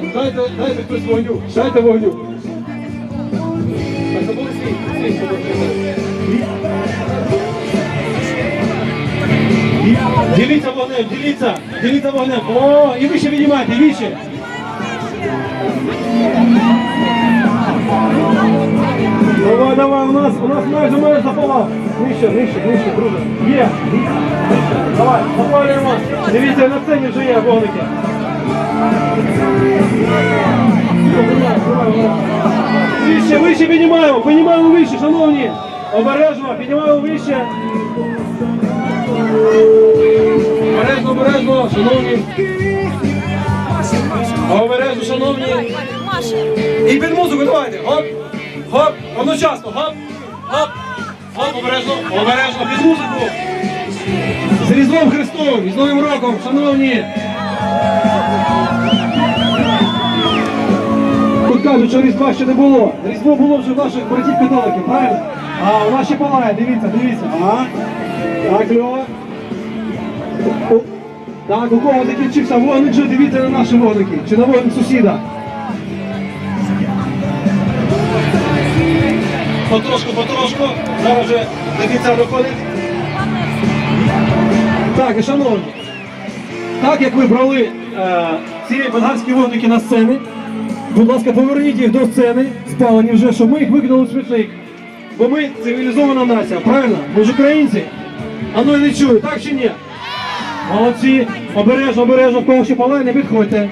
дайте, дайте, дайте хтось вогню, дайте вогню. Так, забули свій, свій. Діліться вогнем, діліться, діліться вогнем. О, і вище піднімайте, вище. Давай, давай, у нас, у нас майже майже запала. Нижче, нижче, нижче, друже. Є. Давай, запалюємо. Дивіться, на сцені вже є вогники. Піднімаємо, піднімаємо вище, шановні. Обережно, піднімаємо вище. Обережно, обережно, шановні. Обережно, шановні. І під музику давайте. Гоп, гоп, одночасно, гоп, гоп, гоп, обережно, обережно, під музику. З Різдвом Христовим, з Новим роком, шановні. Кажуть, що Різдва ще не було. Різдво було вже в наших братів католиків, правильно? А у нас ще палає, дивіться, дивіться. Ага. Так, кльово. О, Так, у кого закінчився вогник, вже дивіться на наші вогники. Чи на вогник сусіда. Потрошку, потрошку. Зараз вже до кінця доходить. Так, і шановні, так як ви брали е, ці болгарські вогники на сцени, будь ласка, поверніть їх до сцени, спалені вже, щоб ми їх викинули в смітник. Бо ми цивілізована нація, правильно? Ми ж українці. А ну і не чую, так чи ні? Молодці, обережно, обережно, в кого ще палає, не підходьте.